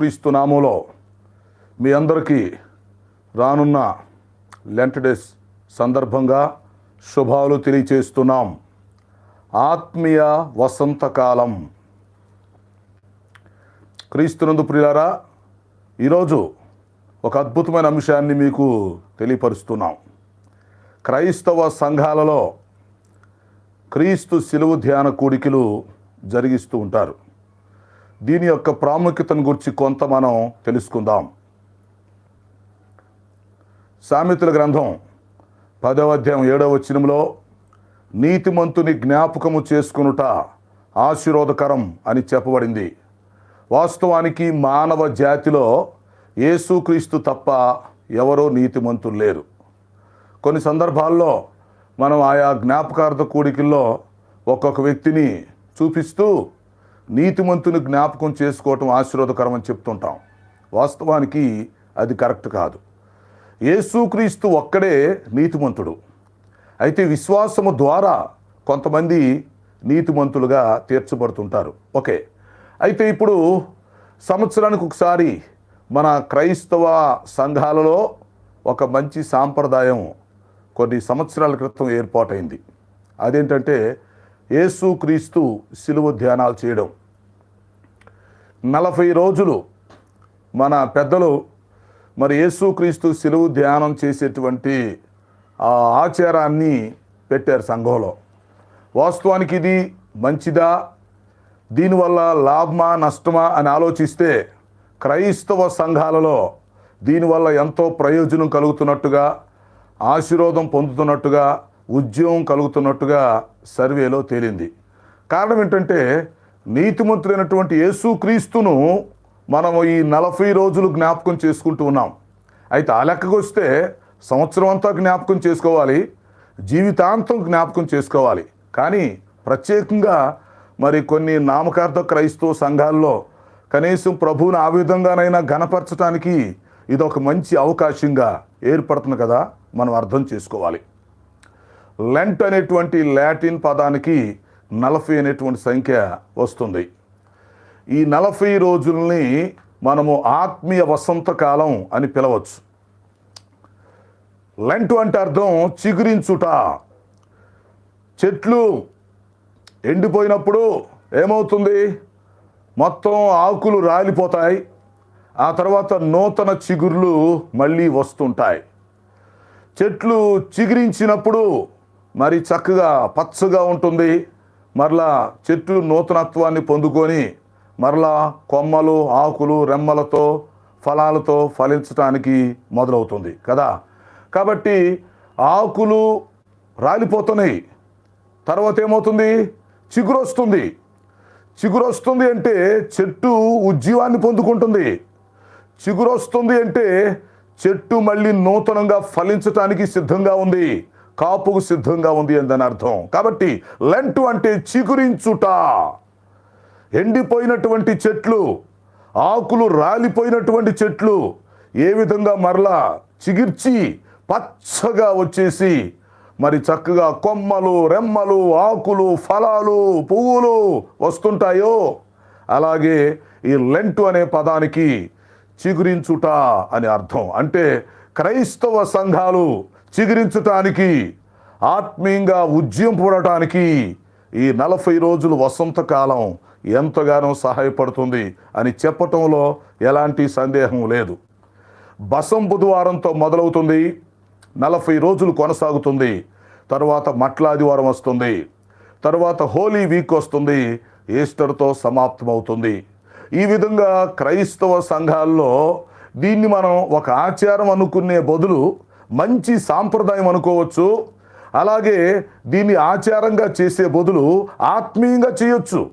యేసుక్రీస్తు నామంలో మీ అందరికీ రానున్న లెంట్ డేస్ సందర్భంగా శుభాలు తెలియచేస్తున్నాం. ఆత్మీయ వసంతకాలం. క్రీస్తునందు ప్రియులారా ఈరోజు ఒక అద్భుతమైన అంశాన్ని మీకు తెలియపరుస్తున్నాం. క్రైస్తవ సంఘాలలో క్రీస్తు శిలువు ధ్యాన కూడికలు జరిగిస్తూ ఉంటారు. దీని యొక్క ప్రాముఖ్యతను గురించి కొంత మనం తెలుసుకుందాం. సామెతల గ్రంథం పదవ అధ్యాయం ఏడవ వచనంలో నీతిమంతుని జ్ఞాపకము చేసుకునుట ఆశీర్వాదకరం అని చెప్పబడింది. వాస్తవానికి మానవ జాతిలో యేసుక్రీస్తు తప్ప ఎవరో నీతిమంతులు లేరు. కొన్ని సందర్భాల్లో మనం ఆయా జ్ఞాపకార్థ కూడికల్లో ఒక్కొక్క వ్యక్తిని చూపిస్తూ నీతిమంతుని జ్ఞాపకం చేసుకోవటం ఆశీర్వాదకరం అని చెప్తుంటాం. వాస్తవానికి అది కరెక్ట్ కాదు. యేసుక్రీస్తు ఒక్కడే నీతిమంతుడు. అయితే విశ్వాసము ద్వారా కొంతమంది నీతిమంతులుగా తీర్చబడుతుంటారు. ఓకే. అయితే ఇప్పుడు సంవత్సరానికి ఒకసారి మన క్రైస్తవ సంఘాలలో ఒక మంచి సాంప్రదాయం కొన్ని సంవత్సరాల క్రితం ఏర్పాటైంది. అదేంటంటే యేసుక్రీస్తు సిలువ ధ్యానాలు చేయడం. నలభై రోజులు మన పెద్దలు మరి యేసుక్రీస్తు సిలువు ధ్యానం చేసేటువంటి ఆ ఆచారాన్ని పెట్టారు సంఘంలో. వాస్తవానికి ఇది మంచిదా? దీనివల్ల లాభమా నష్టమా అని ఆలోచిస్తే క్రైస్తవ సంఘాలలో దీనివల్ల ఎంతో ప్రయోజనం కలుగుతున్నట్టుగా ఆశీర్వాదం పొందుతున్నట్టుగా ఉద్యోగం కలుగుతున్నట్టుగా సర్వేలో తేలింది. కారణం ఏంటంటే నీతిమంతులైనటువంటి యేసుక్రీస్తును మనం ఈ నలభై రోజులు జ్ఞాపకం చేసుకుంటూ ఉన్నాం. అయితే ఆ లెక్కకు వస్తే సంవత్సరం అంతా జ్ఞాపకం చేసుకోవాలి జీవితాంతం జ్ఞాపకం చేసుకోవాలి. కానీ ప్రత్యేకంగా మరి కొన్ని నామకార్థ క్రైస్తవ సంఘాల్లో కనీసం ప్రభువుని ఆ విధంగానైనా ఘనపరచడానికి ఇది ఒక మంచి అవకాశంగా ఏర్పడుతుంది కదా మనం అర్థం చేసుకోవాలి. లెంట్ అనేటువంటి లాటిన్ పదానికి నలభై అనేటువంటి సంఖ్య వస్తుంది. ఈ నలభై రోజుల్ని మనము ఆత్మీయ వసంతకాలం అని పిలవచ్చు. లెంట్ అంటే అర్థం చిగురించుట. చెట్లు ఎండిపోయినప్పుడు ఏమవుతుంది? మొత్తం ఆకులు రాలిపోతాయి. ఆ తర్వాత నూతన చిగుర్లు మళ్ళీ వస్తుంటాయి. చెట్లు చిగురించినప్పుడు మరి చక్కగా పచ్చగా ఉంటుంది. మరలా చెట్టు నూతనత్వాన్ని పొందుకొని మరలా కొమ్మలు ఆకులు రెమ్మలతో ఫలాలతో ఫలించటానికి మొదలవుతుంది కదా? కాబట్టి ఆకులు రాలిపోతున్నాయి. తర్వాత ఏమవుతుంది? చిగురు వస్తుంది చిగురు వస్తుంది అంటే చెట్టు ఉజ్జీవాన్ని పొందుకుంటుంది. చిగురు వస్తుంది అంటే చెట్టు మళ్ళీ నూతనంగా ఫలించటానికి సిద్ధంగా ఉంది. కాపుకు సిద్ధంగా ఉంది అని అర్థం. కాబట్టి లెంటు అంటే చిగురించుట. ఎండిపోయినటువంటి చెట్లు ఆకులు రాలిపోయినటువంటి చెట్లు ఏ విధంగా మరలా చిగిర్చి పచ్చగా వచ్చేసి మరి చక్కగా కొమ్మలు రెమ్మలు ఆకులు ఫలాలు పువ్వులు వస్తుంటాయో అలాగే ఈ లెంటు అనే పదానికి చిగురించుట అని అర్థం. అంటే క్రైస్తవ సంఘాలు చిగురించటానికి ఆత్మీయంగా ఉద్యమం ఈ నలభై రోజులు వసంతకాలం ఎంతగానో సహాయపడుతుంది అని చెప్పటంలో ఎలాంటి సందేహం లేదు. బసం బుధవారంతో మొదలవుతుంది నలభై రోజులు కొనసాగుతుంది తర్వాత మట్లాదివారం వస్తుంది తర్వాత హోలీ వీక్ వస్తుంది ఈస్టర్తో సమాప్తమవుతుంది. ఈ విధంగా క్రైస్తవ సంఘాల్లో దీన్ని మనం ఒక ఆచారం అనుకునే బదులు మంచి సాంప్రదాయం అనుకోవచ్చు. అలాగే దీన్ని ఆచారంగా చేసే బదులు ఆత్మీయంగా చేయొచ్చు.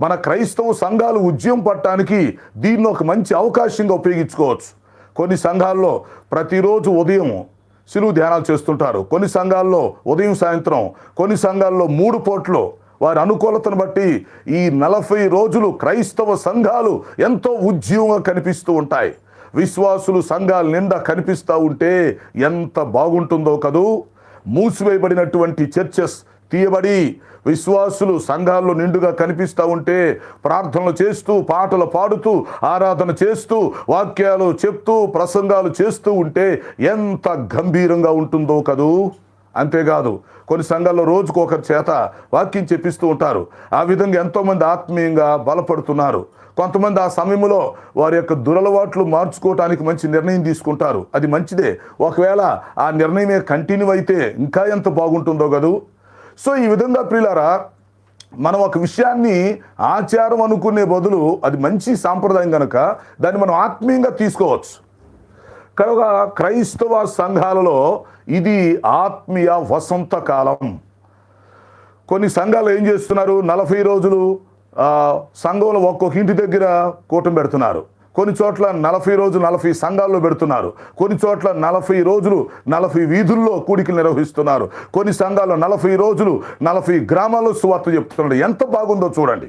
మన క్రైస్తవ సంఘాలు ఉద్యమం పట్టడానికి దీన్ని ఒక మంచి అవకాశంగా ఉపయోగించుకోవచ్చు. కొన్ని సంఘాల్లో ప్రతిరోజు ఉదయం శిలువు ధ్యానాలు చేస్తుంటారు. కొన్ని సంఘాల్లో ఉదయం సాయంత్రం కొన్ని సంఘాల్లో మూడు పూట్లు. వారి అనుకూలతను బట్టి ఈ నలభై రోజులు క్రైస్తవ సంఘాలు ఎంతో ఉజ్జీవంగా కనిపిస్తూ ఉంటాయి. విశ్వాసులు సంఘాల నిండా కనిపిస్తూ ఉంటే ఎంత బాగుంటుందో కదూ? మూసివేయబడినటువంటి చర్చెస్ తీయబడి విశ్వాసులు సంఘాల్లో నిండుగా కనిపిస్తూ ఉంటే ప్రార్థనలు చేస్తూ పాటలు పాడుతూ ఆరాధన చేస్తూ వాక్యాలు చెప్తూ ప్రసంగాలు చేస్తూ ఉంటే ఎంత గంభీరంగా ఉంటుందో కదూ? అంతేకాదు కొన్ని సంఘాల్లో రోజుకు ఒకరి చేత వాక్యం చెప్పిస్తూ ఉంటారు. ఆ విధంగా ఎంతోమంది ఆత్మీయంగా బలపడుతున్నారు. కొంతమంది ఆ సమయంలో వారి యొక్క దురలవాట్లు మార్చుకోవటానికి మంచి నిర్ణయం తీసుకుంటారు. అది మంచిదే. ఒకవేళ ఆ నిర్ణయమే కంటిన్యూ అయితే ఇంకా ఎంత బాగుంటుందో కదూ? సో ఈ విధంగా ప్రియులారా మనం ఒక విషయాన్ని ఆచారం అనుకునే బదులు అది మంచి సాంప్రదాయం కనుక దాన్ని మనం ఆత్మీయంగా తీసుకోవచ్చు. కనుక క్రైస్తవ సంఘాలలో ఇది ఆత్మీయ వసంత కాలం. కొన్ని సంఘాలు ఏం చేస్తున్నారు? నలభై రోజులు సంఘంలో ఒక్కొక్క ఇంటి దగ్గర కూటం పెడుతున్నారు. కొన్ని చోట్ల నలభై రోజులు నలభై సంఘాల్లో పెడుతున్నారు. కొన్ని చోట్ల నలభై రోజులు నలభై వీధుల్లో కూడికలు నిర్వహిస్తున్నారు. కొన్ని సంఘాల్లో నలభై రోజులు నలభై గ్రామాల్లో సువార్త చెప్తున్నాడు ఎంత బాగుందో చూడండి.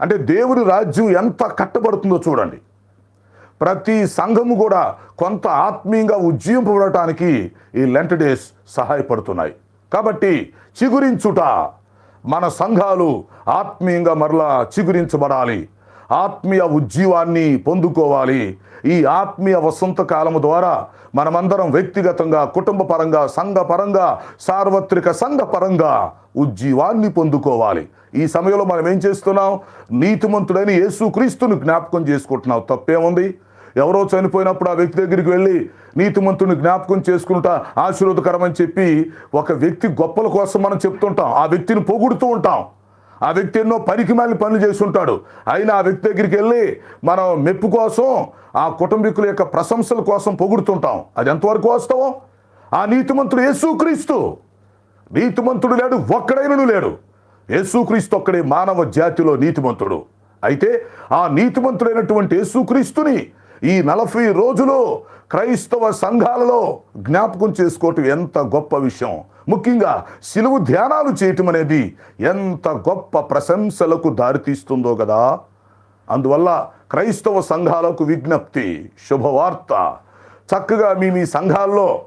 అంటే దేవుని రాజ్యం ఎంత కట్టబడుతుందో చూడండి. ప్రతి సంఘము కూడా కొంత ఆత్మీయంగా ఉజ్జీంపబడటానికి ఈ లెంట్ డేస్ సహాయపడుతున్నాయి. కాబట్టి చిగురించుట మన సంఘాలు ఆత్మీయంగా మరలా చిగురించబడాలి. ఆత్మీయ ఉజ్జీవాన్ని పొందుకోవాలి. ఈ ఆత్మీయ వసంత కాలము ద్వారా మనమందరం వ్యక్తిగతంగా కుటుంబ పరంగా సంఘ పరంగా సార్వత్రిక సంఘ పరంగా ఉజ్జీవాన్ని పొందుకోవాలి. ఈ సమయంలో మనం ఏం చేస్తున్నాం? నీతిమంతుడైన యేసుక్రీస్తుని జ్ఞాపకం చేసుకుంటున్నాం. తప్పేముంది? ఎవరో చనిపోయినప్పుడు ఆ వ్యక్తి దగ్గరికి వెళ్ళి నీతిమంతుని జ్ఞాపకం చేసుకుంటా ఆశీర్వదకరమని చెప్పి ఒక వ్యక్తి గొప్పల కోసం మనం చెప్తుంటాం. ఆ వ్యక్తిని పొగుడుతూ ఉంటాం. ఆ వ్యక్తి ఎన్నో పనికి మళ్ళీ పనులు చేస్తుంటాడు. అయినా ఆ వ్యక్తి దగ్గరికి వెళ్ళి మనం మెప్పు కోసం ఆ కుటుంబీకుల యొక్క ప్రశంసల కోసం పొగుడుతుంటాం. అది ఎంతవరకు వాస్తవం? ఆ నీతిమంతుడు యేసుక్రీస్తు. నీతిమంతుడు లేడు ఒక్కడైనను లేడు. యేసుక్రీస్తు ఒక్కడే మానవ జాతిలో నీతిమంతుడు. అయితే ఆ నీతిమంతుడైనటువంటి యేసుక్రీస్తుని ఈ నలభై రోజులు క్రైస్తవ సంఘాలలో జ్ఞాపకం చేసుకోవటం ఎంత గొప్ప విషయం. ముఖ్యంగా సిలువు ధ్యానాలు చేయటం అనేది ఎంత గొప్ప ప్రశంసలకు దారితీస్తుందో కదా. అందువల్ల క్రైస్తవ సంఘాలకు విజ్ఞప్తి శుభవార్త. చక్కగా మీ మీ సంఘాల్లో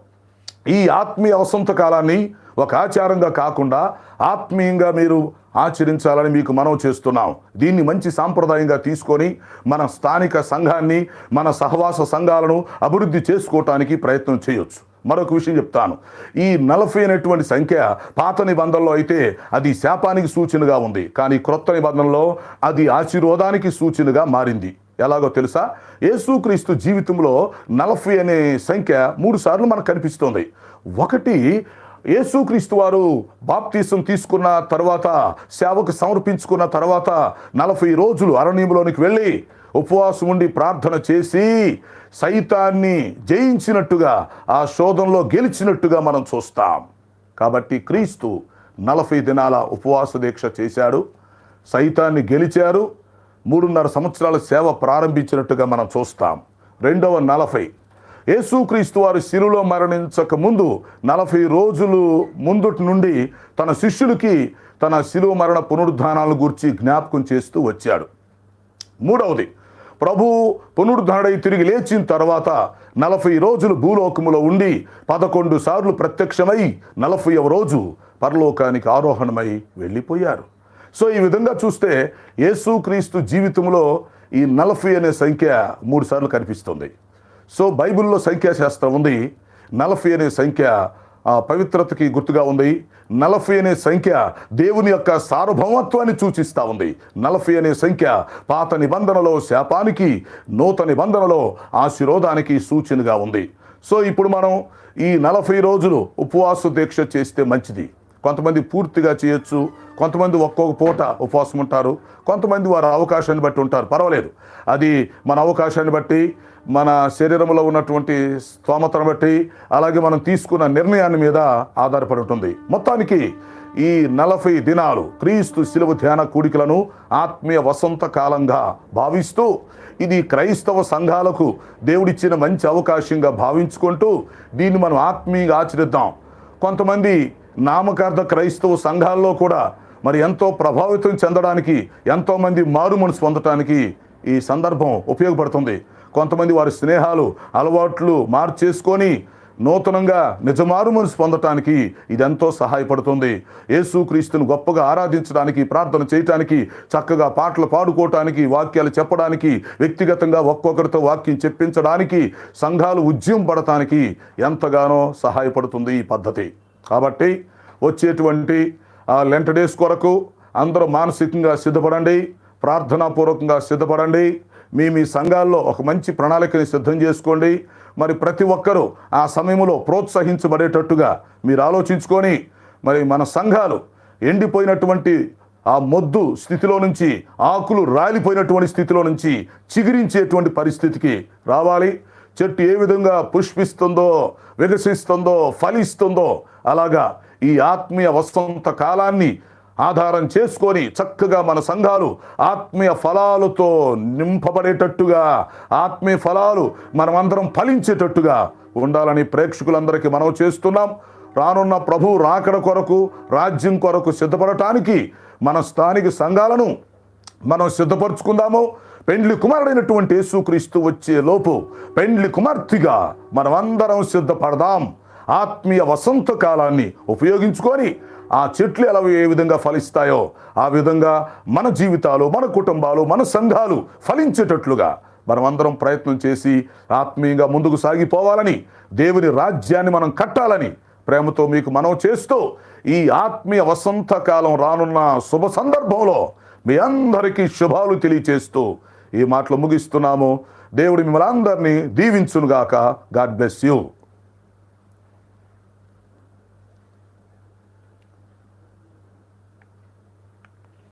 ఈ ఆత్మీయ వసంతకాలాన్ని ఒక ఆచారంగా కాకుండా ఆత్మీయంగా మీరు ఆచరించాలని మీకు మనం చేస్తున్నాం. దీన్ని మంచి సాంప్రదాయంగా తీసుకొని మన స్థానిక సంఘాన్ని మన సహవాస సంఘాలను అభివృద్ధి చేసుకోవటానికి ప్రయత్నం చేయొచ్చు. మరొక విషయం చెప్తాను. ఈ నలభై అనేటువంటి సంఖ్య పాత నిబంధనలో అయితే అది శాపానికి సూచనగా ఉంది. కానీ క్రొత్త నిబంధనలో అది ఆశీర్వాదానికి సూచనగా మారింది. ఎలాగో తెలుసా? యేసుక్రీస్తు జీవితంలో నలభై అనే సంఖ్య మూడు సార్లు మనకు కనిపిస్తుంది. ఒకటి యేసుక్రీస్తు వారు బాప్తీసం తీసుకున్న తర్వాత సేవకు సమర్పించుకున్న తర్వాత నలభై రోజులు అరణ్యంలోనికి వెళ్ళి ఉపవాసం ఉండి ప్రార్థన చేసి సైతాన్ని జయించినట్టుగా ఆ శోధంలో గెలిచినట్టుగా మనం చూస్తాం. కాబట్టి క్రీస్తు నలభై దినాల ఉపవాస దీక్ష చేశాడు. సైతాన్ని గెలిచారు. మూడున్నర సంవత్సరాల సేవ ప్రారంభించినట్టుగా మనం చూస్తాం. రెండవ నలభై యేసుక్రీస్తు వారు శిలులో మరణించక ముందు నలభై రోజులు ముందుటి నుండి తన శిష్యులకి తన శిలువ మరణ పునరుద్ధానాలను గురించి జ్ఞాపకం చేస్తూ వచ్చాడు. మూడవది ప్రభు పునరుద్ధరణై తిరిగి లేచిన తర్వాత నలభై రోజులు భూలోకములో ఉండి పదకొండు సార్లు ప్రత్యక్షమై నలభైవ రోజు పరలోకానికి ఆరోహణమై వెళ్ళిపోయారు. సో ఈ విధంగా చూస్తే యేసుక్రీస్తు జీవితంలో ఈ నలభై అనే సంఖ్య మూడు సార్లు కనిపిస్తుంది. సో బైబిల్లో సంఖ్యాశాస్త్రం ఉంది. నలభై అనే సంఖ్య ఆ, పవిత్రతకి గుర్తుగా ఉంది. నలభై అనే సంఖ్య దేవుని యొక్క సార్వభౌమత్వాన్ని సూచిస్తూ ఉంది. నలభై అనే సంఖ్య పాత నిబంధనలో శాపానికి నూతన నిబంధనలో ఆశీర్వాదానికి సూచనగా ఉంది. సో ఇప్పుడు మనం ఈ నలభై రోజులు ఉపవాస దీక్ష చేస్తే మంచిది. కొంతమంది పూర్తిగా చేయొచ్చు కొంతమంది ఒక్కొక్క పూట ఉపవాసం ఉంటారు కొంతమంది వారి అవకాశాన్ని బట్టి ఉంటారు. పర్వాలేదు. అది మన అవకాశాన్ని బట్టి మన శరీరంలో ఉన్నటువంటి స్తోమతను బట్టి అలాగే మనం తీసుకున్న నిర్ణయాన్ని మీద ఆధారపడి ఉంటుంది. మొత్తానికి ఈ నలభై దినాలు క్రీస్తు శిలువ ధ్యాన కూడికలను ఆత్మీయ వసంత కాలంగా భావిస్తూ ఇది క్రైస్తవ సంఘాలకు దేవుడిచ్చిన మంచి అవకాశంగా భావించుకుంటూ దీన్ని మనం ఆత్మీయంగా ఆచరిద్దాం. కొంతమంది నామకార్థ క్రైస్తవ సంఘాల్లో కూడా మరి ఎంతో ప్రభావితం చెందడానికి ఎంతోమంది మారు మనసు పొందటానికి ఈ సందర్భం ఉపయోగపడుతుంది. కొంతమంది వారి స్నేహాలు అలవాట్లు మార్చేసుకొని నూతనంగా నిజమారు మనసు పొందటానికి ఇదెంతో సహాయపడుతుంది. యేసుక్రీస్తును గొప్పగా ఆరాధించడానికి ప్రార్థన చేయటానికి చక్కగా పాటలు పాడుకోవటానికి వాక్యాలు చెప్పడానికి వ్యక్తిగతంగా ఒక్కొక్కరితో వాక్యం చెప్పించడానికి సంఘాలు ఉద్యమం పడటానికి ఎంతగానో సహాయపడుతుంది ఈ పద్ధతి. కాబట్టి వచ్చేటువంటి ఆ లెంట డేస్ కొరకు అందరూ మానసికంగా సిద్ధపడండి ప్రార్థనాపూర్వకంగా సిద్ధపడండి. మీ మీ సంఘాల్లో ఒక మంచి ప్రణాళికని సిద్ధం చేసుకోండి. మరి ప్రతి ఒక్కరూ ఆ సమయంలో ప్రోత్సహించబడేటట్టుగా మీరు ఆలోచించుకొని మరి మన సంఘాలు ఎండిపోయినటువంటి ఆ మొద్దు స్థితిలో నుంచి ఆకులు రాలిపోయినటువంటి స్థితిలో నుంచి చిగురించేటువంటి పరిస్థితికి రావాలి. చెట్టు ఏ విధంగా పుష్పిస్తుందో వికసిస్తుందో ఫలిస్తుందో అలాగా ఈ ఆత్మీయ వసంత కాలాన్ని ఆధారం చేసుకొని చక్కగా మన సంఘాలు ఆత్మీయ ఫలాలతో నింపబడేటట్టుగా ఆత్మీయ ఫలాలు మనమందరం ఫలించేటట్టుగా ఉండాలని ప్రేక్షకులందరికీ మనం చేస్తున్నాం. రానున్న ప్రభు రాకడ కొరకు రాజ్యం కొరకు సిద్ధపడటానికి మన స్థానిక సంఘాలను మనం సిద్ధపరచుకుందాము. పెండ్లి కుమారుడైనటువంటి యేసుక్రీస్తు వచ్చే లోపు పెండ్లి కుమార్తెగా మనమందరం సిద్ధపడదాం. ఆత్మీయ వసంత కాలాన్ని ఉపయోగించుకొని ఆ చెట్లు ఎలా ఏ విధంగా ఫలిస్తాయో ఆ విధంగా మన జీవితాలు మన కుటుంబాలు మన సంఘాలు ఫలించేటట్లుగా మనమందరం ప్రయత్నం చేసి ఆత్మీయంగా ముందుకు సాగిపోవాలని దేవుని రాజ్యాన్ని మనం కట్టాలని ప్రేమతో మీకు మనం చేస్తూ ఈ ఆత్మీయ వసంతకాలం రానున్న శుభ సందర్భంలో మీ అందరికీ శుభాలు తెలియచేస్తూ ఈ మాటలు ముగిస్తున్నాము. దేవుడు మిమ్మల్ని అందరినీ దీవించునుగాక. God bless you